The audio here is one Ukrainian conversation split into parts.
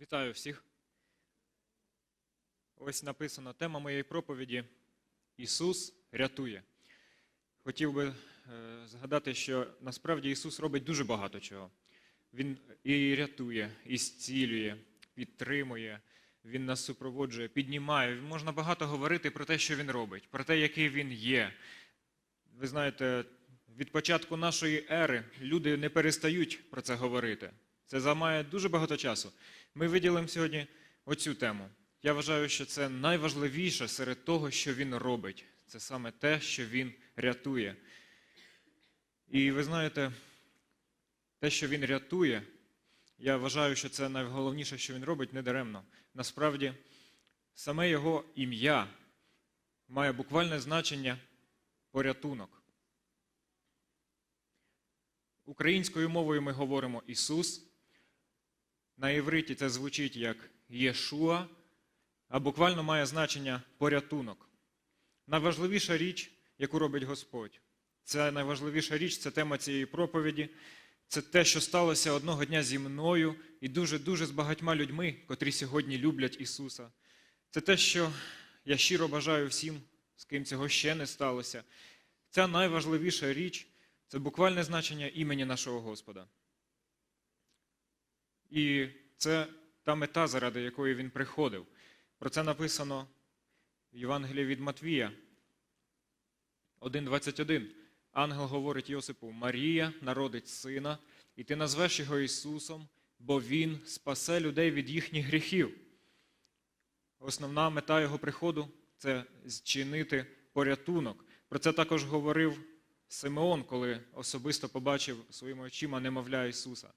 Вітаю всіх. Ось написано тема моєї проповіді Ісус рятує. Хотів би е, згадати, що насправді Ісус робить дуже багато чого. Він і рятує, і зцілює, підтримує, Він нас супроводжує, піднімає. Можна багато говорити про те, що Він робить, про те, який Він є. Ви знаєте, від початку нашої ери люди не перестають про це говорити. Це займає дуже багато часу. Ми виділимо сьогодні оцю тему. Я вважаю, що це найважливіше серед того, що він робить. Це саме те, що він рятує. І ви знаєте, те, що він рятує, я вважаю, що це найголовніше, що він робить, недаремно. Насправді, саме його ім'я має буквальне значення порятунок. Українською мовою ми говоримо Ісус. На івриті це звучить як Єшуа, а буквально має значення порятунок. Найважливіша річ, яку робить Господь, це найважливіша річ, це тема цієї проповіді. Це те, що сталося одного дня зі мною і дуже-дуже з багатьма людьми, котрі сьогодні люблять Ісуса. Це те, що я щиро бажаю всім, з ким цього ще не сталося. Ця найважливіша річ це буквальне значення імені нашого Господа. І це та мета, заради якої він приходив. Про це написано в Євангелії від Матвія 1.21. Ангел говорить Йосипу: Марія народить сина, і ти назвеш його Ісусом, бо Він спасе людей від їхніх гріхів. Основна мета його приходу це зчинити порятунок. Про це також говорив Симеон, коли особисто побачив своїми очима немовля Ісуса.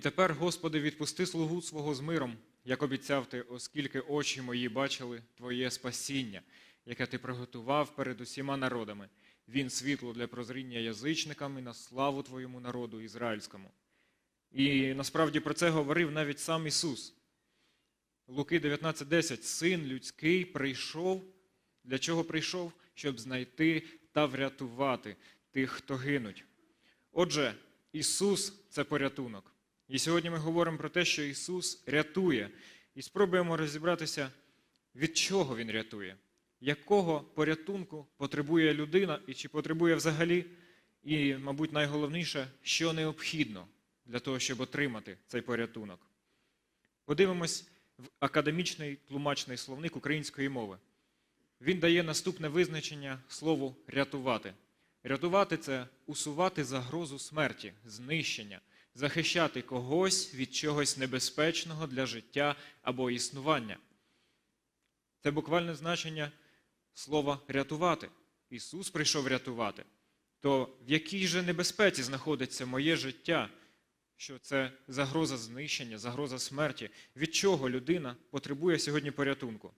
І тепер, Господи, відпусти слугу свого з миром, як обіцяв ти, оскільки очі мої бачили Твоє спасіння, яке ти приготував перед усіма народами. Він світло для прозріння язичникам і на славу Твоєму народу ізраїльському. І насправді про це говорив навіть сам Ісус. Луки 19:10 Син людський прийшов. Для чого прийшов? Щоб знайти та врятувати тих, хто гинуть. Отже, Ісус це порятунок. І сьогодні ми говоримо про те, що Ісус рятує, і спробуємо розібратися, від чого Він рятує, якого порятунку потребує людина, і чи потребує взагалі, і, мабуть, найголовніше, що необхідно для того, щоб отримати цей порятунок. Подивимось в академічний тлумачний словник української мови. Він дає наступне визначення слову рятувати. Рятувати це усувати загрозу смерті, знищення, захищати когось від чогось небезпечного для життя або існування. Це буквальне значення слова рятувати. Ісус прийшов рятувати. То в якій же небезпеці знаходиться моє життя, що це загроза знищення, загроза смерті, від чого людина потребує сьогодні порятунку?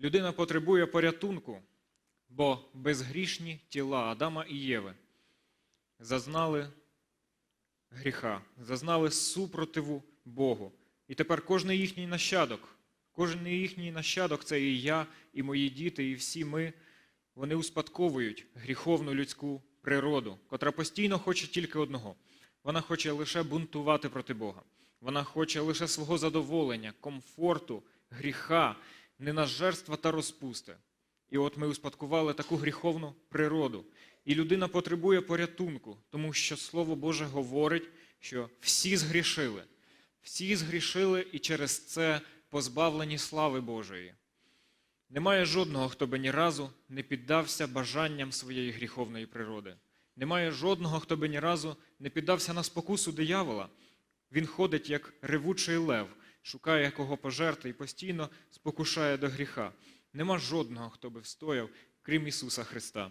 Людина потребує порятунку, бо безгрішні тіла Адама і Єви зазнали гріха, зазнали супротиву Богу. І тепер кожен їхній нащадок, кожен їхній нащадок це і я, і мої діти, і всі ми, вони успадковують гріховну людську природу, котра постійно хоче тільки одного. Вона хоче лише бунтувати проти Бога. Вона хоче лише свого задоволення, комфорту, гріха, ненажерства та розпусти. І от ми успадкували таку гріховну природу. І людина потребує порятунку, тому що Слово Боже говорить, що всі згрішили. Всі згрішили і через це позбавлені слави Божої. Немає жодного, хто би ні разу не піддався бажанням своєї гріховної природи. Немає жодного, хто би ні разу не піддався на спокусу диявола. Він ходить як ревучий лев, шукає кого пожерти і постійно спокушає до гріха. Нема жодного, хто би встояв, крім Ісуса Христа.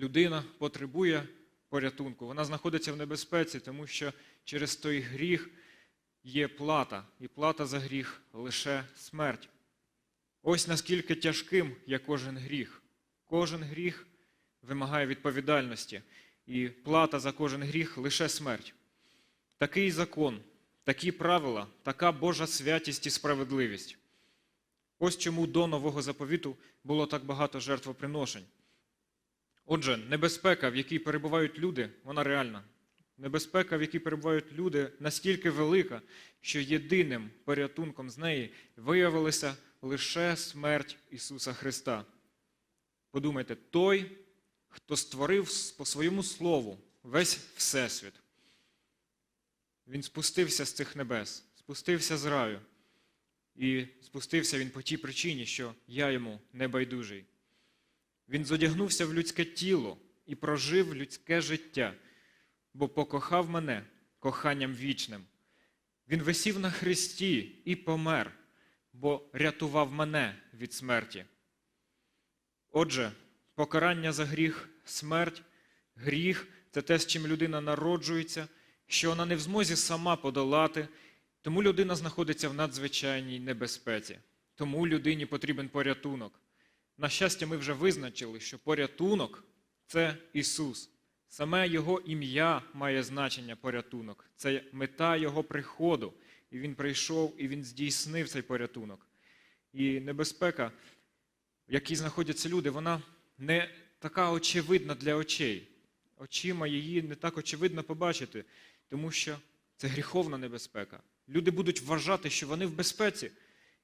Людина потребує порятунку, вона знаходиться в небезпеці, тому що через той гріх є плата, і плата за гріх лише смерть. Ось наскільки тяжким є кожен гріх. Кожен гріх вимагає відповідальності, і плата за кожен гріх лише смерть. Такий закон, такі правила, така Божа святість і справедливість. Ось чому до нового заповіту було так багато жертвоприношень. Отже, небезпека, в якій перебувають люди, вона реальна. Небезпека, в якій перебувають люди, настільки велика, що єдиним порятунком з неї виявилася лише смерть Ісуса Христа. Подумайте, той, хто створив по своєму слову весь Всесвіт, він спустився з цих небес, спустився з раю. І спустився він по тій причині, що я йому не байдужий. Він зодягнувся в людське тіло і прожив людське життя, бо покохав мене коханням вічним. Він висів на хресті і помер, бо рятував мене від смерті. Отже, покарання за гріх, смерть, гріх це те, з чим людина народжується, що вона не в змозі сама подолати. Тому людина знаходиться в надзвичайній небезпеці. Тому людині потрібен порятунок. На щастя, ми вже визначили, що порятунок це Ісус. Саме Його ім'я має значення порятунок. Це мета Його приходу. І Він прийшов і Він здійснив цей порятунок. І небезпека, в якій знаходяться люди, вона не така очевидна для очей. Очима її не так очевидно побачити, тому що це гріховна небезпека. Люди будуть вважати, що вони в безпеці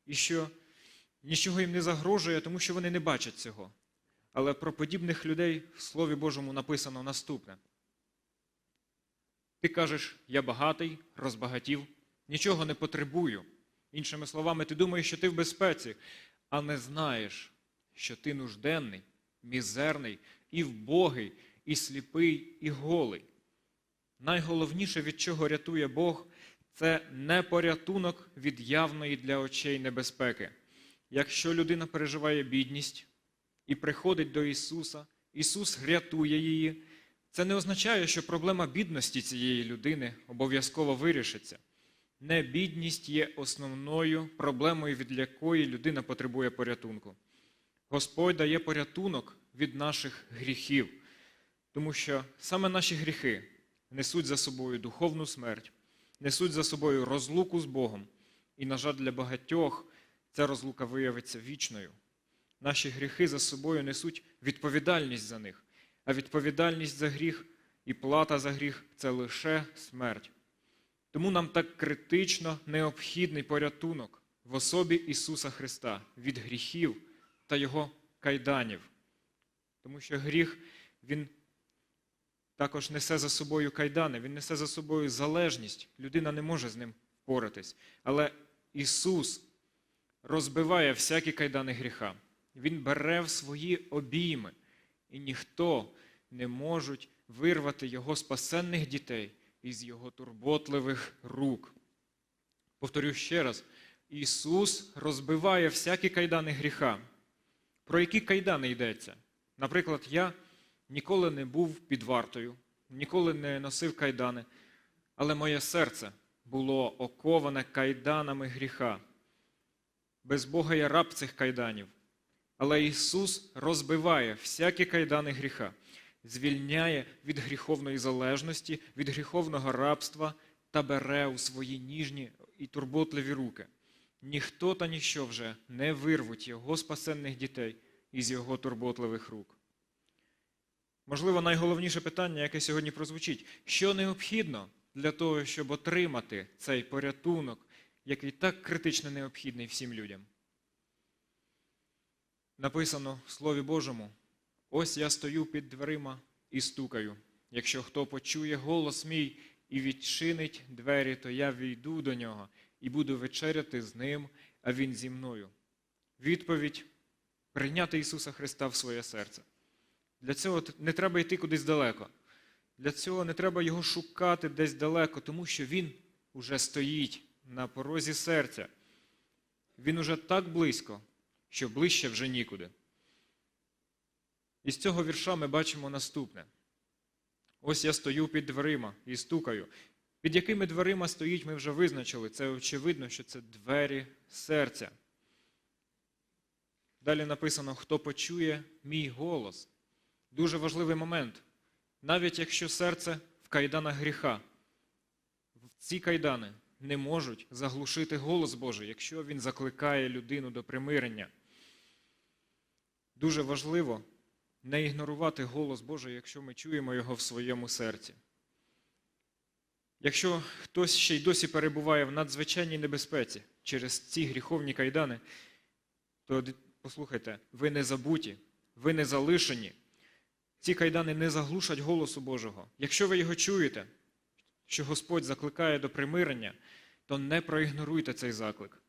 і що нічого їм не загрожує, тому що вони не бачать цього. Але про подібних людей в Слові Божому написано наступне. Ти кажеш, я багатий, розбагатів, нічого не потребую. Іншими словами, ти думаєш, що ти в безпеці, а не знаєш, що ти нужденний, мізерний, і вбогий, і сліпий, і голий. Найголовніше, від чого рятує Бог, це не порятунок від явної для очей небезпеки. Якщо людина переживає бідність і приходить до Ісуса, Ісус рятує її, це не означає, що проблема бідності цієї людини обов'язково вирішиться. Не бідність є основною проблемою, від якої людина потребує порятунку. Господь дає порятунок від наших гріхів, тому що саме наші гріхи несуть за собою духовну смерть, несуть за собою розлуку з Богом. І, на жаль, для багатьох ця розлука виявиться вічною. Наші гріхи за собою несуть відповідальність за них, а відповідальність за гріх і плата за гріх це лише смерть. Тому нам так критично необхідний порятунок в особі Ісуса Христа від гріхів та Його кайданів. Тому що гріх, Він також несе за собою кайдани, він несе за собою залежність. Людина не може з ним впоратись. Але Ісус розбиває всякі кайдани гріха. Він бере в свої обійми, і ніхто не може вирвати Його спасенних дітей із Його турботливих рук. Повторю ще раз: Ісус розбиває всякі кайдани гріха. Про які кайдани йдеться? Наприклад, я ніколи не був під вартою, ніколи не носив кайдани, але моє серце було оковане кайданами гріха. Без Бога я раб цих кайданів. Але Ісус розбиває всякі кайдани гріха, звільняє від гріховної залежності, від гріховного рабства та бере у свої ніжні і турботливі руки. Ніхто та ніщо вже не вирвуть Його спасенних дітей із Його турботливих рук. Можливо, найголовніше питання, яке сьогодні прозвучить, що необхідно для того, щоб отримати цей порятунок, який так критично необхідний всім людям. Написано в Слові Божому: ось я стою під дверима і стукаю. Якщо хто почує голос мій і відчинить двері, то я війду до нього і буду вечеряти з ним, а він зі мною. Відповідь прийняти Ісуса Христа в своє серце. Для цього не треба йти кудись далеко. Для цього не треба його шукати десь далеко, тому що Він уже стоїть на порозі серця. Він уже так близько, що ближче вже нікуди. І з цього вірша ми бачимо наступне. Ось я стою під дверима і стукаю. Під якими дверима стоїть, ми вже визначили. Це очевидно, що це двері серця. Далі написано, хто почує мій голос. Дуже важливий момент. Навіть якщо серце в кайданах гріха, в ці кайдани не можуть заглушити голос Божий, якщо він закликає людину до примирення. Дуже важливо не ігнорувати голос Божий, якщо ми чуємо його в своєму серці. Якщо хтось ще й досі перебуває в надзвичайній небезпеці через ці гріховні кайдани, то послухайте, ви не забуті, ви не залишені. Ці кайдани не заглушать голосу Божого. Якщо ви його чуєте, що Господь закликає до примирення, то не проігноруйте цей заклик.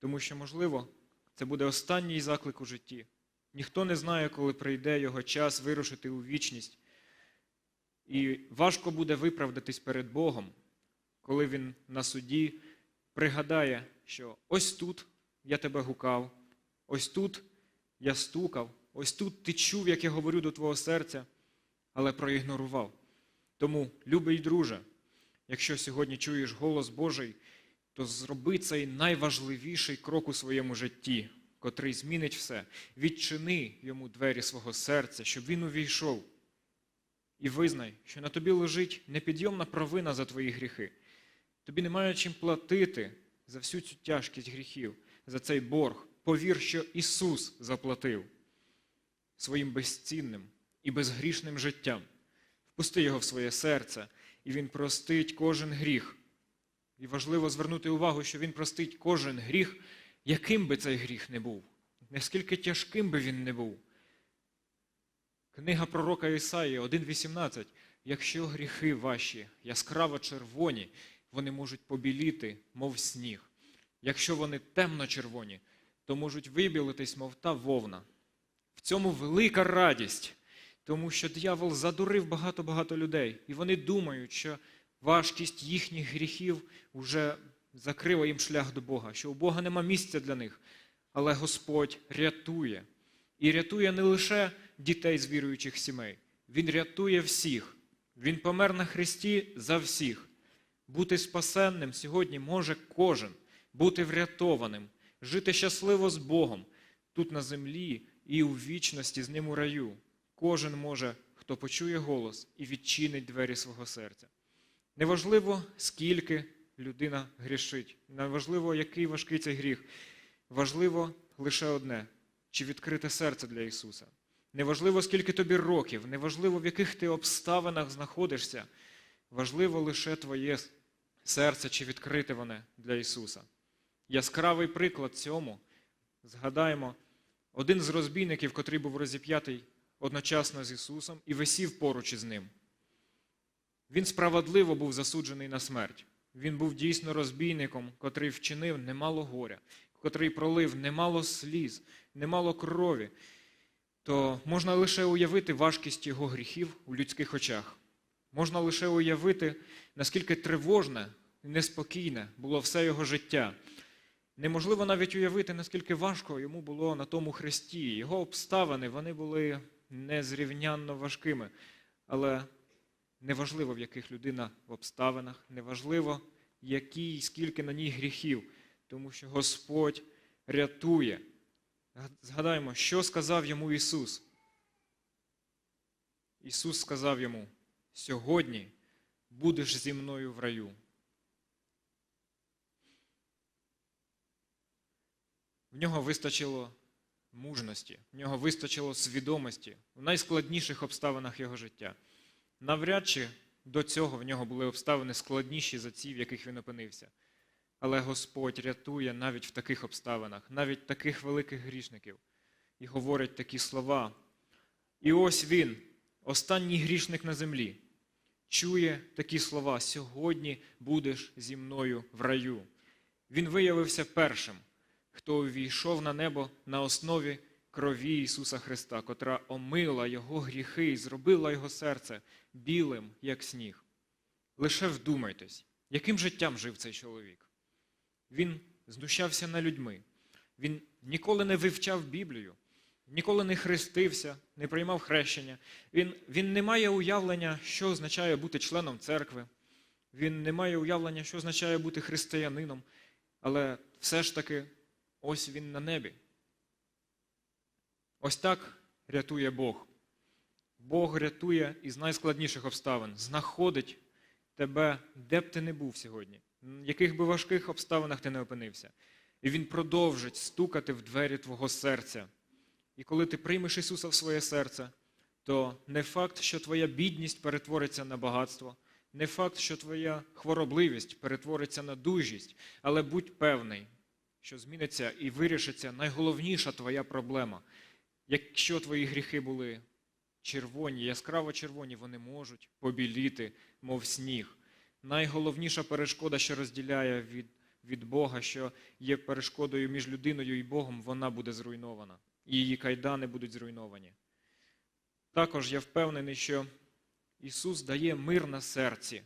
Тому що, можливо, це буде останній заклик у житті. Ніхто не знає, коли прийде його час вирушити у вічність. І важко буде виправдатись перед Богом, коли Він на суді пригадає, що ось тут я тебе гукав, ось тут я стукав, ось тут ти чув, як я говорю до твого серця, але проігнорував. Тому, любий друже, якщо сьогодні чуєш голос Божий, то зроби цей найважливіший крок у своєму житті, котрий змінить все. Відчини йому двері свого серця, щоб він увійшов. І визнай, що на тобі лежить непідйомна провина за твої гріхи. Тобі немає чим платити за всю цю тяжкість гріхів, за цей борг. Повір, що Ісус заплатив своїм безцінним і безгрішним життям. Впусти його в своє серце, і Він простить кожен гріх. І важливо звернути увагу, що Він простить кожен гріх, яким би цей гріх не був, наскільки тяжким би він не був. Книга пророка Ісаї 1.18. Якщо гріхи ваші яскраво червоні, вони можуть побіліти, мов сніг. Якщо вони темно-червоні, то можуть вибілитись, мов та вовна. В цьому велика радість, тому що диявол задурив багато-багато людей, і вони думають, що важкість їхніх гріхів вже закрила їм шлях до Бога, що у Бога нема місця для них. Але Господь рятує. І рятує не лише дітей з віруючих сімей, Він рятує всіх. Він помер на Христі за всіх. Бути спасенним сьогодні може кожен, бути врятованим, жити щасливо з Богом тут на землі і у вічності з ним у раю. Кожен може, хто почує голос і відчинить двері свого серця. Неважливо, скільки людина грішить, неважливо, який важкий цей гріх. Важливо лише одне чи відкрите серце для Ісуса. Неважливо, скільки тобі років, неважливо, в яких ти обставинах знаходишся. Важливо лише твоє серце, чи відкрите воно для Ісуса. Яскравий приклад цьому. Згадаємо, один з розбійників, котрий був розіп'ятий одночасно з Ісусом і висів поруч із ним. Він справедливо був засуджений на смерть. Він був дійсно розбійником, котрий вчинив немало горя, котрий пролив немало сліз, немало крові, то можна лише уявити важкість його гріхів у людських очах. Можна лише уявити, наскільки тривожне і неспокійне було все його життя. Неможливо навіть уявити, наскільки важко йому було на тому хресті. Його обставини вони були незрівнянно важкими. Але неважливо, в яких людина в обставинах, неважливо, які і скільки на ній гріхів, тому що Господь рятує. Згадаємо, що сказав йому Ісус. Ісус сказав йому: сьогодні будеш зі мною в раю. В нього вистачило мужності, в нього вистачило свідомості в найскладніших обставинах його життя. Навряд чи до цього в нього були обставини складніші за ці, в яких він опинився. Але Господь рятує навіть в таких обставинах, навіть таких великих грішників, і говорить такі слова. І ось він, останній грішник на землі, чує такі слова: сьогодні будеш зі мною в раю. Він виявився першим, хто увійшов на небо на основі крові Ісуса Христа, котра омила Його гріхи і зробила Його серце білим, як сніг. Лише вдумайтесь, яким життям жив цей чоловік. Він знущався над людьми, він ніколи не вивчав Біблію, ніколи не хрестився, не приймав хрещення. Він, він не має уявлення, що означає бути членом церкви. Він не має уявлення, що означає бути християнином. Але все ж таки, ось він на небі. Ось так рятує Бог. Бог рятує із найскладніших обставин, знаходить тебе, де б ти не був сьогодні, в яких би важких обставинах ти не опинився. І Він продовжить стукати в двері твого серця. І коли ти приймеш Ісуса в своє серце, то не факт, що твоя бідність перетвориться на багатство, не факт, що твоя хворобливість перетвориться на дужість, але будь певний, що зміниться і вирішиться найголовніша твоя проблема. Якщо твої гріхи були червоні, яскраво червоні, вони можуть побіліти, мов сніг. Найголовніша перешкода, що розділяє від, від Бога, що є перешкодою між людиною і Богом, вона буде зруйнована. Її кайдани будуть зруйновані. Також я впевнений, що Ісус дає мир на серці,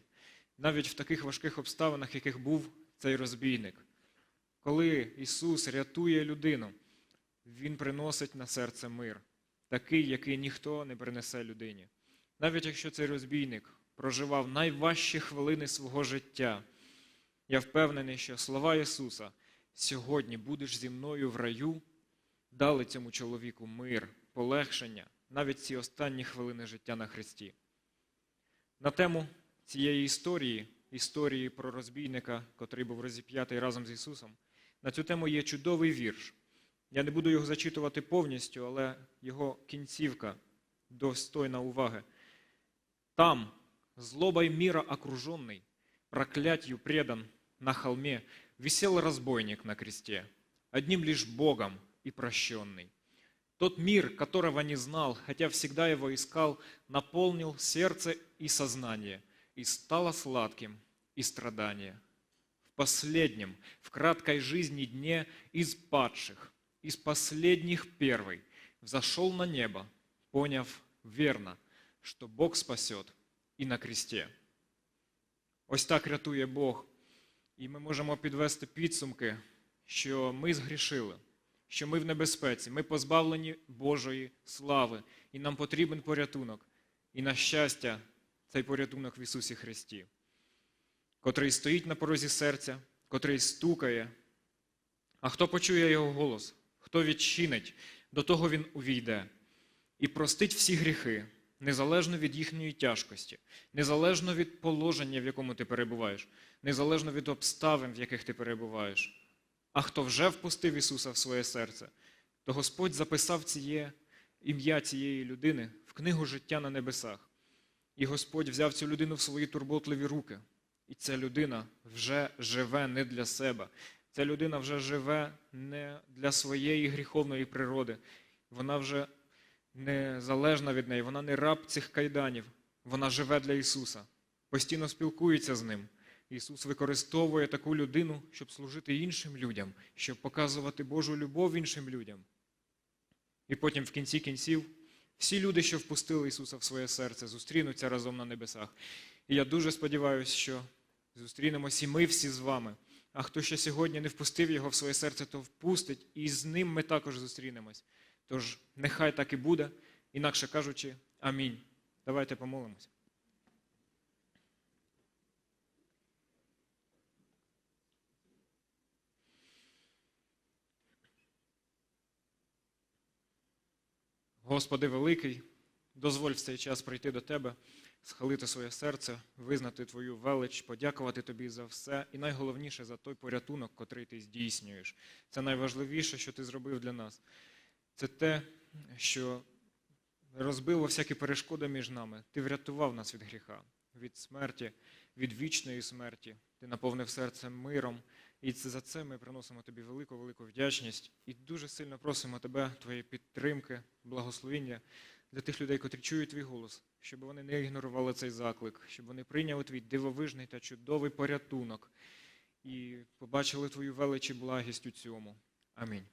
навіть в таких важких обставинах, яких був цей розбійник. Коли Ісус рятує людину, Він приносить на серце мир, такий, який ніхто не принесе людині. Навіть якщо цей розбійник проживав найважчі хвилини свого життя, я впевнений, що слова Ісуса сьогодні будеш зі мною в раю, дали цьому чоловіку мир, полегшення, навіть ці останні хвилини життя на Христі. На тему цієї історії, історії про розбійника, котрий був розіп'ятий разом з Ісусом, на цю тему є чудовий вірш. Я не буду його зачитувати повністю, але його кінцівка достойна уваги. Там, злобой мира окруженный, проклятью предан, на холме висел разбойник на кресте, одним лишь Богом и прощенный. Тот мир, которого не знал, хотя всегда его искал, наполнил сердце и сознание, и стало сладким и страдание. Последнем, в краткой жизни дне из падших, из последних первый, взошел на небо, поняв верно, что Бог спасет і на кресте. Ось так рятує Бог. І ми можемо підвести підсумки, що ми згрішили, що ми в небезпеці, ми позбавлені Божої слави, і нам потрібен порятунок. І на щастя, цей порятунок в Ісусі Христі, котрий стоїть на порозі серця, котрий стукає. А хто почує його голос, хто відчинить, до того він увійде і простить всі гріхи, незалежно від їхньої тяжкості, незалежно від положення, в якому ти перебуваєш, незалежно від обставин, в яких ти перебуваєш. А хто вже впустив Ісуса в своє серце, то Господь записав ціє, ім'я цієї людини в книгу життя на небесах. І Господь взяв цю людину в свої турботливі руки. І ця людина вже живе не для себе. Ця людина вже живе не для своєї гріховної природи. Вона вже не залежна від неї, вона не раб цих кайданів. Вона живе для Ісуса, постійно спілкується з Ним. Ісус використовує таку людину, щоб служити іншим людям, щоб показувати Божу любов іншим людям. І потім, в кінці кінців, всі люди, що впустили Ісуса в своє серце, зустрінуться разом на небесах. І я дуже сподіваюся, що зустрінемось і ми всі з вами. А хто ще сьогодні не впустив його в своє серце, то впустить, і з ним ми також зустрінемось. Тож нехай так і буде, інакше кажучи, амінь. Давайте помолимось. Господи великий, дозволь в цей час прийти до Тебе, схилити своє серце, визнати Твою велич, подякувати Тобі за все, і найголовніше за той порятунок, котрий ти здійснюєш. Це найважливіше, що ти зробив для нас. Це те, що розбило всякі перешкоди між нами. Ти врятував нас від гріха, від смерті, від вічної смерті. Ти наповнив серце миром. І за це ми приносимо тобі велику, велику вдячність і дуже сильно просимо тебе, твоєї підтримки, благословіння для тих людей, котрі чують твій голос, щоб вони не ігнорували цей заклик, щоб вони прийняли твій дивовижний та чудовий порятунок і побачили твою велич і благість у цьому. Амінь.